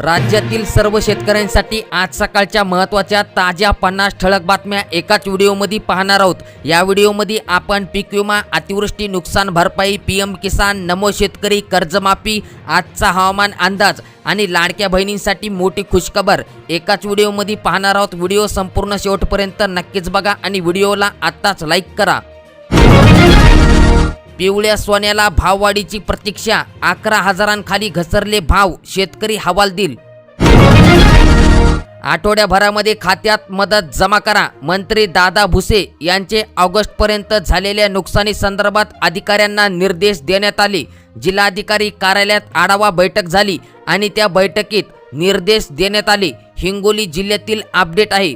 राज्यातील सर्व शेतकऱ्यांसाठी आज सकाळच्या महत्त्वाच्या ताज्या पन्नास ठळक बातम्या एकाच व्हिडिओमध्ये पाहणार आहोत. या व्हिडिओमध्ये आपण पीक विमा अतिवृष्टी नुकसान भरपाई पी एम किसान नमो शेतकरी कर्जमाफी आजचा हवामान अंदाज आणि लाडक्या बहिणींसाठी मोठी खुशखबर. एकाच व्हिडिओमध्ये पाहणार आहोत. व्हिडिओ संपूर्ण शेवटपर्यंत नक्कीच बघा आणि व्हिडिओला आत्ताच लाईक करा. पिवळ्या सोन्याला भाववाढीची प्रतीक्षा अकरा हजारांखाली घसरले भाव शेतकरी हवालदिल आठवड्याभरामध्ये खात्यात मदत जमा करा मंत्री दादा भुसे यांचे ऑगस्टपर्यंत झालेल्या नुकसानी संदर्भात अधिकाऱ्यांना निर्देश देण्यात आले. जिल्हाधिकारी कार्यालयात आढावा बैठक झाली आणि त्या बैठकीत निर्देश देण्यात आले. हिंगोली जिल्ह्यातील अपडेट आहे.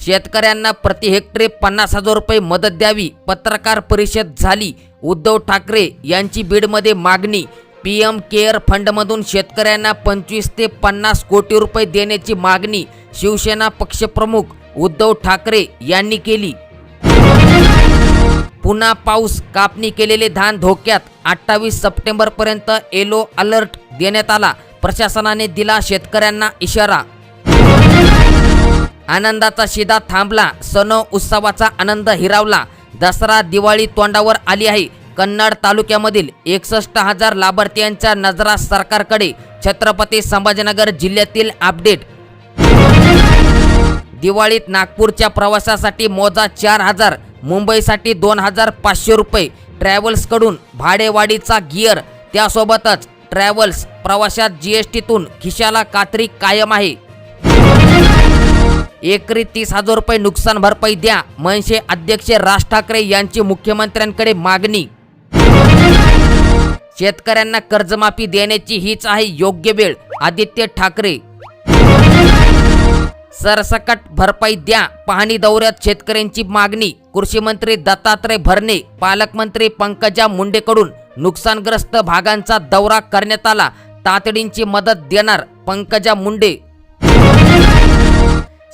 शेतकऱ्यांना प्रति हेक्टरी पन्नास हजार रुपये मदत द्यावी. पत्रकार परिषद झाली. उद्धव ठाकरे यांची बीडमध्ये मागणी. पी एम केअर फंडमधून शेतकऱ्यांना पंचवीस ते पन्नास कोटी रुपये देण्याची मागणी. शिवसेना पक्षप्रमुख उद्धव ठाकरे यांनी केली. पुन्हा पाऊस कापणी केलेले धान धोक्यात अठ्ठावीस सप्टेंबरपर्यंत येलो अलर्ट देण्यात आला. प्रशासनाने दिला शेतकऱ्यांना इशारा. आनंदाचा शिदा थांबला. सण उत्सवाचा आनंद हिरावला. दसरा दिवाळी तोंडावर आली आहे. कन्नड तालुक्यामधील एकसष्ट हजार लाभार्थ्यांच्या नजरा सरकारकडे छत्रपती संभाजीनगर जिल्ह्यातील अपडेट. दिवाळीत नागपूरच्या प्रवासासाठी मोजा चार हजार मुंबईसाठी दोन हजार पाचशे रुपये. ट्रॅव्हल्सकडून भाडेवाढीचा गिअर. त्यासोबतच ट्रॅव्हल्स प्रवासात जी एस टीतून खिशाला कात्री कायम आहे. एकरी तीस हजार रुपये नुकसान भरपाई द्या. मनसे अध्यक्ष राज ठाकरे यांची मुख्यमंत्र्यांकडे मागणी. शेतकऱ्यांना कर्जमाफी देण्याची हीच आहे योग्य वेळ. आदित्य ठाकरे. सरसकट भरपाई द्या. पाहणी दौऱ्यात शेतकऱ्यांची मागणी. कृषी मंत्री दत्तात्रय भरणे पालकमंत्री पंकजा मुंडेकडून नुकसानग्रस्त भागांचा दौरा करण्यात आला. तातडींची मदत देणार पंकजा मुंडे.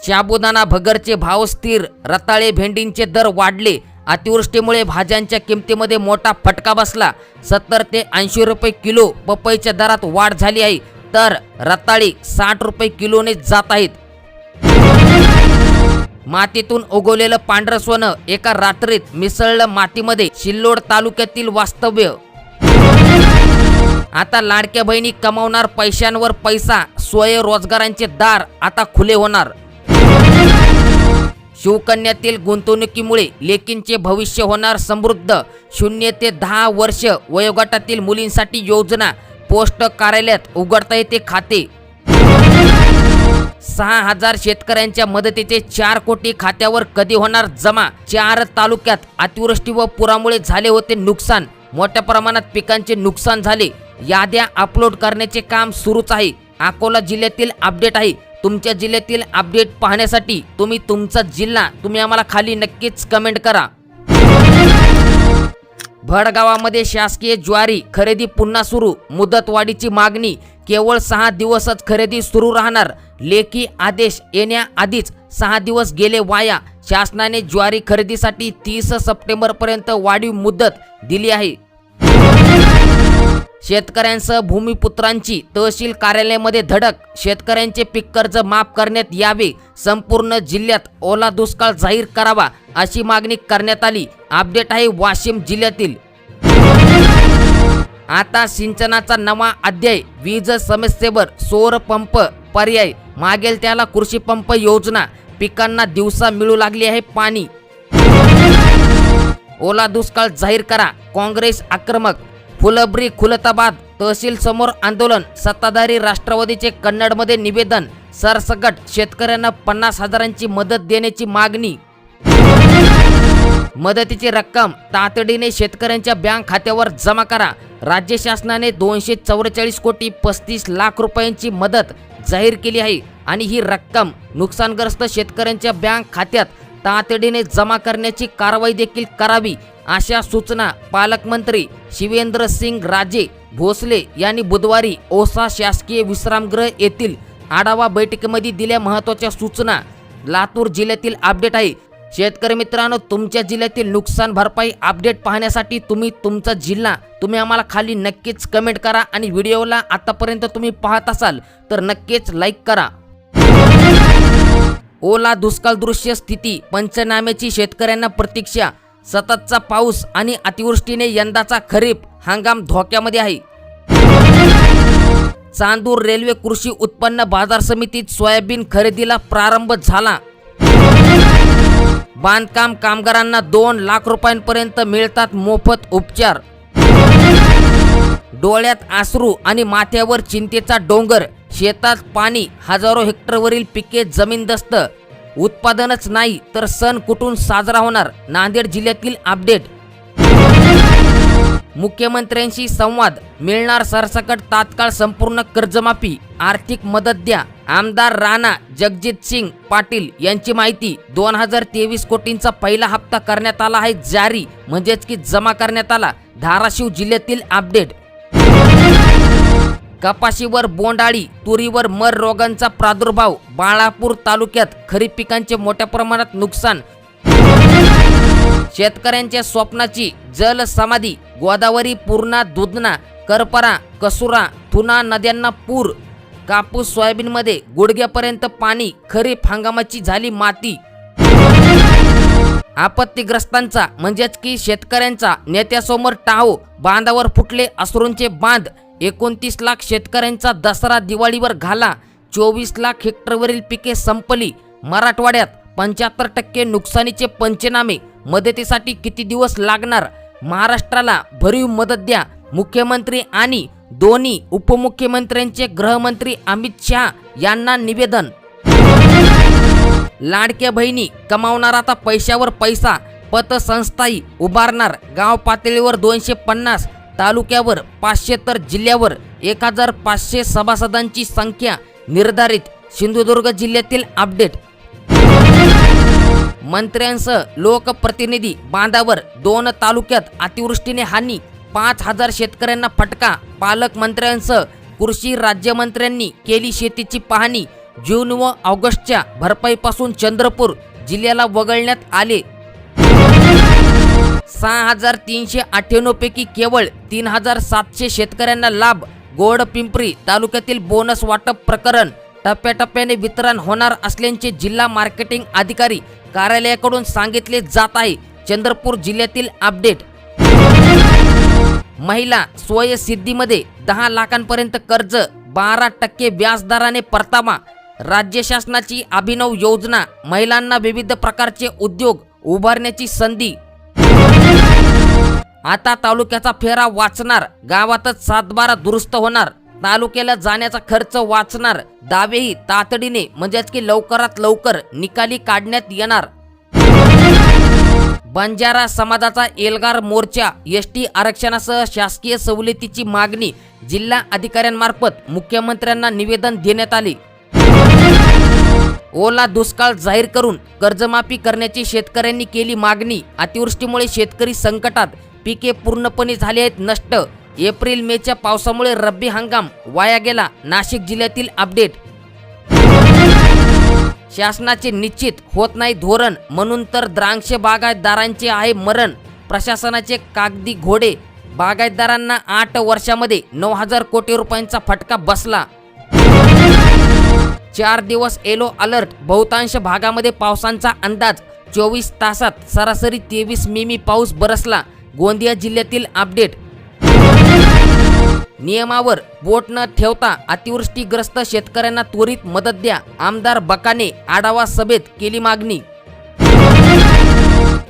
शाबुदाना भगरचे भाव स्थिर रताळे भेंडींचे दर वाढले. अतिवृष्टीमुळे भाज्यांच्या किमतीमध्ये मोठा फटका बसला. सत्तर ते ऐंशी रुपये किलो पपईच्या दरात वाढ झाली आहे. तर रताळी साठ रुपये किलोने जात आहेत. मातीतून उगवलेलं पांढरं सोनं एका रात्रीत मिसळलं मातीमध्ये शिल्लोड तालुक्यातील वास्तव्य. आता लाडक्या बहिणी कमावणार पैशांवर पैसा स्वयंरोजगारांचे दार आता खुले होणार. शिवकन्यातील गुंतवणुकीमुळे लेकींचे भविष्य होणार समृद्ध. शून्य ते दहा वर्ष वयोगटातील मुलींसाठी योजना पोस्ट कार्यालयात उघडता येते खाते. सहा हजार शेतकऱ्यांच्या मदतीचे चार कोटी खात्यावर कधी होणार जमा? चार तालुक्यात अतिवृष्टी व पुरामुळे झाले होते नुकसान. मोठ्या प्रमाणात पिकांचे नुकसान झाले. याद्या अपलोड करण्याचे काम सुरूच आहे. अकोला जिल्ह्यातील अपडेट आहे. तुमच्या जिल्ह्यातील अपडेट पाहण्यासाठी तुम्ही तुमचा जिल्हा तुम्ही आम्हाला खाली नक्कीच कमेंट करा. भडगावामध्ये शासकीय ज्वारी खरेदी पुन्हा सुरू. मुदतवाढीची मागणी. केवळ सहा दिवसच खरेदी सुरू राहणार. लेखी आदेश येण्याआधीच सहा दिवस गेले वाया. शासनाने ज्वारी खरेदीसाठी तीस सप्टेंबरपर्यंत वाढीव मुदत दिली आहे. शेतकऱ्यांसह भूमिपुत्रांची तहसील कार्यालयामध्ये धडक. शेतकऱ्यांचे पीक कर्ज माफ करण्यात यावे. संपूर्ण जिल्ह्यात ओला दुष्काळ जाहीर करावा अशी मागणी करण्यात आली. अपडेट आहे वाशिम जिल्ह्यातील. आता सिंचनाचा नवा अध्याय. वीज समस्येवर सौर पंप पर्याय. मागेल त्याला कृषी पंप योजना. पिकांना दिवसा मिळू लागली आहे पाणी. ओला दुष्काळ जाहीर करा. काँग्रेस आक्रमक फुलब्री खुलताबाद तहसील समोर आंदोलन. सत्ताधारी राष्ट्रवादीचे कन्नडमध्ये निवेदन. सरसकट शेतकऱ्यांना पन्नास हजारांची मदत देण्याची मागणी. मदतीची रक्कम तातडीने शेतकऱ्यांच्या बँक खात्यावर जमा करा. राज्य शासनाने दोनशे चौवेचाळीस कोटी पस्तीस लाख रुपयांची मदत जाहीर केली आहे आणि ही रक्कम नुकसानग्रस्त शेतकऱ्यांच्या बँक खात्यात तातडीने जमा करण्याची कारवाई देखील करावी. अशा सूचना पालकमंत्री शिवेंद्र सिंग राजे भोसले यांनी बुधवारी ओसा शासकीय विश्रामगृह येथील आढावा बैठकीमध्ये दिल्या महत्त्वाच्या सूचना. लातूर जिल्ह्यातील अपडेट आहे. शेतकरी मित्रांनो तुमच्या जिल्ह्यातील नुकसान भरपाई अपडेट पाहण्यासाठी तुम्ही तुमचा जिल्हा तुम्ही आम्हाला खाली नक्कीच कमेंट करा आणि व्हिडिओला आतापर्यंत तुम्ही पाहत असाल तर नक्कीच लाईक करा. ओला दुष्काळ दृश्य स्थिती पंचनाम्याची शेतकऱ्यांना प्रतीक्षा सततचा पाऊस आणि अतिवृष्टीने यंदाचा खरीप हंगाम धोक्यामध्ये आहे. चांदूर रेल्वे कृषी उत्पन्न बाजार समितीत सोयाबीन खरेदीला प्रारंभ झाला. बांधकाम कामगारांना दोन लाख रुपयांपर्यंत मिळतात मोफत उपचार. डोळ्यात आसरू आणि माथ्यावर चिंतेचा डोंगर शेतात पाणी हजारो हेक्टरवरील पिके जमीनदस्त उत्पादनच नाही तर सण कुठून साजरा होणार? नांदेड जिल्ह्यातील अपडेट. मुख्यमंत्र्यांशी संवाद. मिळणार सरसकट तात्काळ संपूर्ण कर्जमाफी. आर्थिक मदत द्या. आमदार राणा जगजित सिंग पाटील यांची माहिती. दोन हजार तेवीस कोटींचा पहिला हप्ता करण्यात आला आहे जारी. म्हणजेच की जमा करण्यात आला. धाराशिव जिल्ह्यातील अपडेट. कपाशीवर बोंडाळी तुरीवर मर रोगांचा प्रादुर्भाव बाळापूर तालुक्यात खरीप पिकांचे मोठ्या प्रमाणात नुकसान. शेतकऱ्यांच्या स्वप्नाची जल समाधी गोदावरी पूर्णा दुधना करपरा कसुरा थुना नद्यांना पूर. कापूस सोयाबीनमध्ये गुडघ्यापर्यंत पाणी खरीप हंगामाची झाली माती. आपत्तीग्रस्तांचा म्हणजेच की शेतकऱ्यांचा नेत्यासमोर टाहो बांधावर फुटले असरूंचे बांध. एकोणतीस लाख शेतकऱ्यांचा दसरा दिवाळीवर घाला चोवीस लाख हेक्टरवरील पिके संपली. मराठवाड्यात पंच्याहत्तर टक्के नुकसानीचे पंचनामे मदतीसाठी किती दिवस लागणार? महाराष्ट्राला भरीव मदत द्या मुख्यमंत्री आणि दोन्ही उपमुख्यमंत्र्यांचे गृहमंत्री अमित शहा यांना निवेदन. लाडक्या बहिणी कमावणार आता पैशावर पैसा पतसंस्थाही उभारणार गाव पातळीवर दोनशे पन्नास तालुक्यावर पाचशे तर जिल्ह्यावर एक हजार पाचशे सभासदांची संख्या निर्धारित. सिंधुदुर्ग जिल्ह्यातील अपडेट. मंत्र्यांसह लोकप्रतिनिधी बांधावर दोन तालुक्यात अतिवृष्टीने हानी पाच हजार शेतकऱ्यांना फटका पालकमंत्र्यांसह कृषी राज्यमंत्र्यांनी केली शेतीची पाहणी. जून व ऑगस्टच्या भरपाईपासून चंद्रपूर जिल्ह्याला वगळण्यात आले. सहा हजार तीनशे अठ्ठ्याण्णव पैकी केवळ तीन हजार सातशे शेतकऱ्यांना लाभ. गोड पिंपरी तालुक्यातील बोनस वाटप प्रकरण टप्प्याटप्प्याने वितरण होणार असल्याचे जिल्हा मार्केटिंग अधिकारी कार्यालयाकडून सांगितले जात आहे. चंद्रपूर जिल्ह्यातील अपडेट. महिला स्वयसिद्धीमध्ये दहा लाखांपर्यंत कर्ज बारा टक्के व्याजदराने परतावा. राज्य शासनाची अभिनव योजना महिलांना विविध प्रकारचे उद्योग उभारण्याची संधी आता तालुक्याचा फेरा वाचणार गावातच सातबारा दुरुस्त होणार तालुक्याला जाण्याचा खर्च वाचणार दावेही तातडीने म्हणजेच की लवकरात लवकर निकाली काढण्यात येणार. बंजारा समाजाचा एल्गार मोर्चा एस टी आरक्षणासह शासकीय सवलतीची मागणी जिल्हा अधिकाऱ्यांमार्फत मुख्यमंत्र्यांना निवेदन देण्यात आले. ओला दुष्काळ जाहीर करून कर्जमाफी करण्याची शेतकऱ्यांनी केली मागणी अतिवृष्टीमुळे शेतकरी संकटात पिके पूर्णपणे झाली आहेत नष्ट. एप्रिल मेच्या पावसामुळे रब्बी हंगाम वाया गेला नाशिक जिल्ह्यातील अपडेट. शासनाचे निश्चित होत नाही धोरण म्हणून तर द्रांक्ष बागायतदारांचे आहे मरण. प्रशासनाचे कागदी घोडे बागायतदारांना आठ वर्षामध्ये नऊ हजार कोटी रुपयांचा फटका बसला. चार दिवस येलो अलर्ट बहुतांश भागामध्ये पावसांचा अंदाज. चोवीस तासात सरासरी तेवीस मिमी पाऊस बरसला. गोंदिया जिल्ह्यातील अपडेट. नियमावर बोट न ठेवता अतिवृष्टीग्रस्त शेतकऱ्यांना त्वरित मदत द्या आमदार बकाने आढावा सभेत केली मागणी.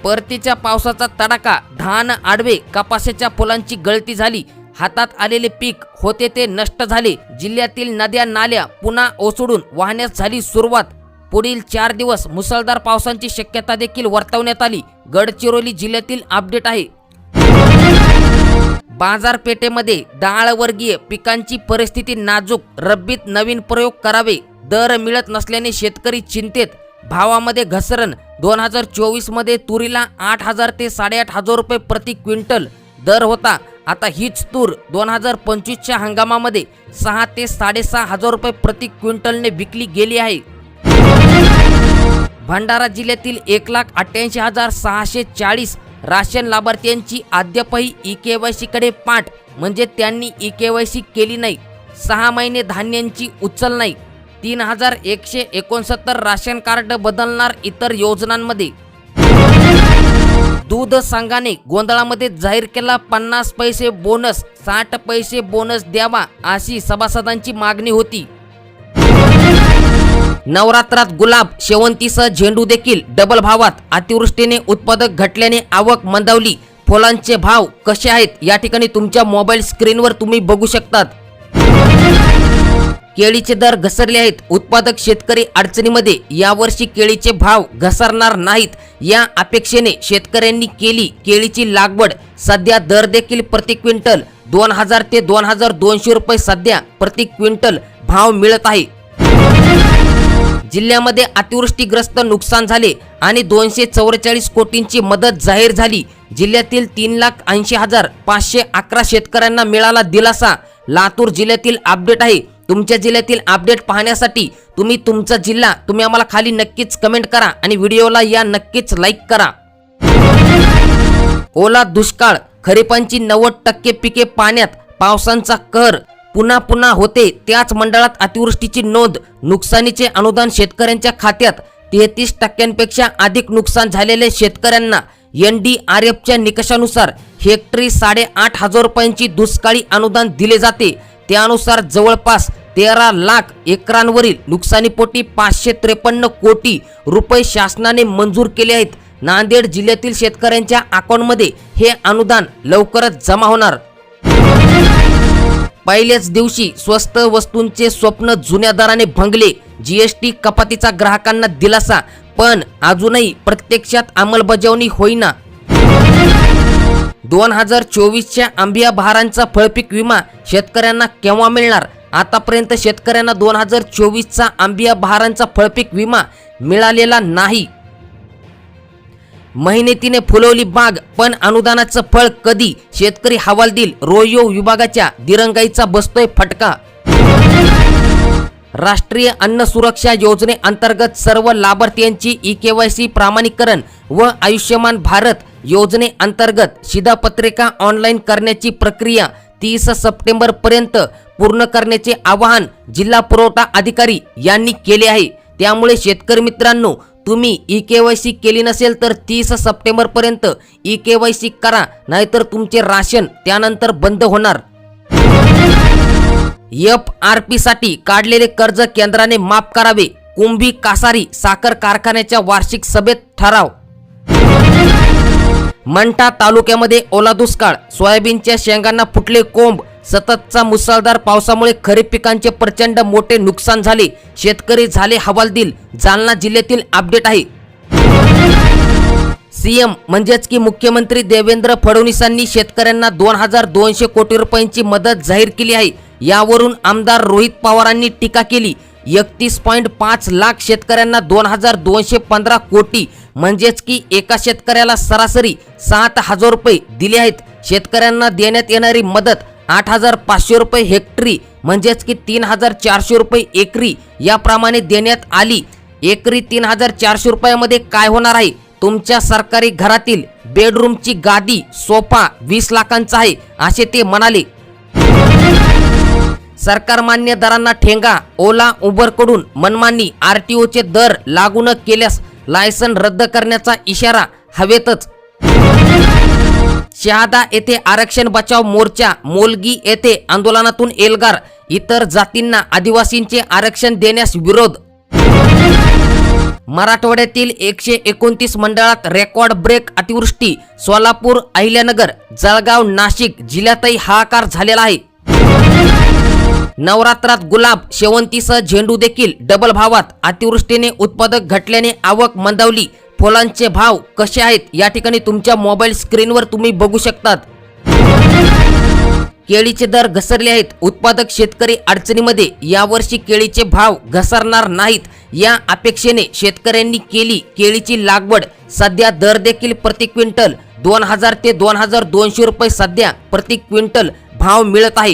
परतीच्या पावसाचा तडाखा धान आडवे कपाशाच्या फुलांची गळती झाली हातात आलेले पीक होते ते नष्ट झाले जिल्ह्यातील नद्या नाल्या पुन्हा ओसडून वाहण्यास झाली सुरुवात. पुढील चार दिवस मुसळधार पावसांची शक्यता देखील वर्तवण्यात आली. गडचिरोली जिल्ह्यातील अपडेट आहे. बाजारपेठेमध्ये डाळवर्गीय पिकांची परिस्थिती नाजूक रब्बीत नवीन प्रयोग करावे दर मिळत नसल्याने शेतकरी चिंतेत भावामध्ये घसरण दोन हजार चोवीसमध्ये तुरीला आठ हजार ते साडेआठ हजार रुपये प्रति क्विंटल दर होता आता हीच तूर दोन हजार पंचवीसच्या हंगामामध्ये सहा ते साडेसहा हजार रुपये प्रति क्विंटलने विकली गेली आहे. भंडारा जिल्ह्यातील एक लाख अठ्ठ्याऐंशी हजार सहाशे चाळीस राशन लाभार्थ्यांची अद्यापही ई के वाय सीकडे पाठ म्हणजे त्यांनी ई के वाय सी केली नाही. सहा महिने धान्यांची उचल नाही. तीन हजार एकशे एकोणसत्तर राशन कार्ड बदलणार इतर योजनांमध्ये. दूध संघाने गोंधळामध्ये जाहीर केला पन्नास पैसे बोनस साठ पैसे बोनस द्यावा अशी सभासदांची मागणी होती. नवरात्रात गुलाब शेवंतीसह झेंडू देखील डबल भावात. अतिवृष्टीने उत्पादक घटल्याने आवक मंदावली. फुलांचे भाव कसे आहेत? या ठिकाणी तुमच्या मोबाईल स्क्रीनवर तुम्ही बघू शकतात. केळीचे दर घसरले आहेत. उत्पादक शेतकरी अडचणीमध्ये. यावर्षी केळीचे भाव घसरणार नाहीत. या अपेक्षेने शेतकऱ्यांनी केली केळीची लागवड. सध्या दर देखील प्रति क्विंटल दोन हजार ते दोन हजार दोनशे रुपये सध्या प्रति क्विंटल भाव मिळत आहे. जिल्ह्यामध्ये अतिवृष्टीग्रस्त नुकसान झाले आणि दोनशे चौवेचाळीस कोटींची मदत जाहीर झाली. जिल्ह्यातील तीन लाख ऐंशी हजार पाचशे अकरा शेतकऱ्यांना मिळाला दिलासा. लातूर जिल्ह्यातील अपडेट आहे. तुमच्या जिल्ह्यातील अपडेट पाहण्यासाठी तुम्ही तुमचा जिल्हा तुम्ही आम्हाला खाली नक्कीच कमेंट करा आणि व्हिडिओला या नक्कीच लाईक करा. ओला दुष्काळ खरीपांची नव्वद टक्के पिके पाण्यात पावसांचा कहर पुन्हा पुन्हा होते. त्याच मंडळात अतिवृष्टीची नोंद. नुकसानीचे अनुदान शेतकऱ्यांच्या खात्यात. तेहतीस टक्क्यांपेक्षा अधिक नुकसान झालेल्या शेतकऱ्यांना एन डी आर एफच्या निकषानुसार हेक्टरी साडेआठ हजार रुपयांची दुष्काळी अनुदान दिले जाते. त्यानुसार जवळपास तेरा लाख एकरांवरील नुकसानीपोटी पाचशे त्रेपन्न कोटी रुपये शासनाने मंजूर केले आहेत. नांदेड जिल्ह्यातील शेतकऱ्यांच्या अकाउंटमध्ये हे अनुदान लवकरच जमा होणार. पहिल्याच दिवशी स्वस्त वस्तूंचे स्वप्न जुन्या दराने भंगले जीएसटी कपातीचा ग्राहकांना दिलासा पण अजूनही प्रत्यक्षात अंमलबजावणी होईना. दोन हजार चोवीसच्या आंबिया बहारांचा फळपीक विमा शेतकऱ्यांना केव्हा मिळणार? आतापर्यंत शेतकऱ्यांना दोन हजार चोवीसचा आंबिया बहारांचा फळपीक विमा मिळालेला नाही. मेहनतीने फुलवली बाग पण अनुदानाचं फळ कधी? शेतकरी हवालदिल रोयो विभागाच्या दिरंगाईचा बसतोय फटका. राष्ट्रीय अन्न सुरक्षा योजनेअंतर्गत सर्व लाभार्थ्यांची ई के वाय सी प्रामाणिकरण व आयुष्यमान भारत योजनेअंतर्गत शिधापत्रिका ऑनलाईन करण्याची प्रक्रिया तीस सप्टेंबर पर्यंत पूर्ण करण्याचे आवाहन जिल्हा पुरवठा अधिकारी यांनी केले आहे. त्यामुळे शेतकरी मित्रांनो तुम्ही ई के वाय सी केली नसेल तर तीस सप्टेंबर पर्यंत ई के वाय सी करा नाहीतर तुमचे राशन त्यानंतर बंद होणार. एफ आर पी साठी काढलेले कर्ज केंद्राने माफ करावे. कुंभी कासारी साखर कारखान्याच्या वार्षिक सभेत ठराव. मंठा तालुक्यामध्ये ओला दुष्काळ. सोयाबीनच्या शेंगांना फुटले कोंब. सततचा मुसळधार पावसामुळे खरीप पिकांचे प्रचंड मोठे नुकसान झाले. शेतकरी झाले हवालदिल. जालना जिल्ह्यातील अपडेट आहे. सीएम म्हणजेच की मुख्यमंत्री देवेंद्र फडणवीसांनी शेतकऱ्यांना दोन हजार दोनशे कोटी रुपयांची मदत जाहीर केली आहे. यावरून आमदार रोहित पवारांनी टीका केली. एकतीस पॉईंट पाच लाख शेतकऱ्यांना दोन हजार दोनशे पंधरा कोटी म्हणजेच की एका शेतकऱ्याला सरासरी सात हजार रुपये दिले आहेत. शेतकऱ्यांना देण्यात येणारी मदत आठ हजार पाचशे रुपये हेक्टरी म्हणजेच की तीन हजार चारशे रुपये एकरी याप्रमाणे देण्यात आली. एकरी तीन हजार चारशे रुपयामध्ये काय होणार आहे? तुमच्या सरकारी घरातील बेडरूमची गादी सोफा वीस लाखांचा आहे असे ते म्हणाले. सरकार मान्य दरांना ठेंगा ओला उबरकडून मनमानी आर टी ओचे दर लागू न केल्यास लायसन रद्द करण्याचा इशारा हवेतच. शहादा येथे आरक्षण बचाव मोर्चा मोलगी येथे आंदोलनातून एल्गार इतर जातींना आदिवासींचे आरक्षण देण्यास विरोध. मराठवाड्यातील एकशे एकोणतीस मंडळात रेकॉर्ड ब्रेक अतिवृष्टी सोलापूर अहिल्यानगर जळगाव नाशिक जिल्ह्यातही हाहाकार झालेला आहे. नवरात्रात गुलाब शेवंतीसह झेंडू देखील डबल भावात अतिवृष्टीने उत्पादक घटल्याने आवक मंदावली. फुलांचे भाव कसे आहेत या ठिकाणी तुमच्या मोबाईल स्क्रीनवर तुम्ही बघू शकतात. केळीचे दर घसरले आहेत. उत्पादक शेतकरी अडचणीमध्ये यावर्षी केळीचे भाव घसरणार नाहीत. या अपेक्षेने शेतकऱ्यांनी केली केळीची लागवड. सध्या दर देखील प्रति क्विंटल दोन हजार ते दोन हजार दोनशे रुपये सध्या प्रति क्विंटल भाव मिळत आहे.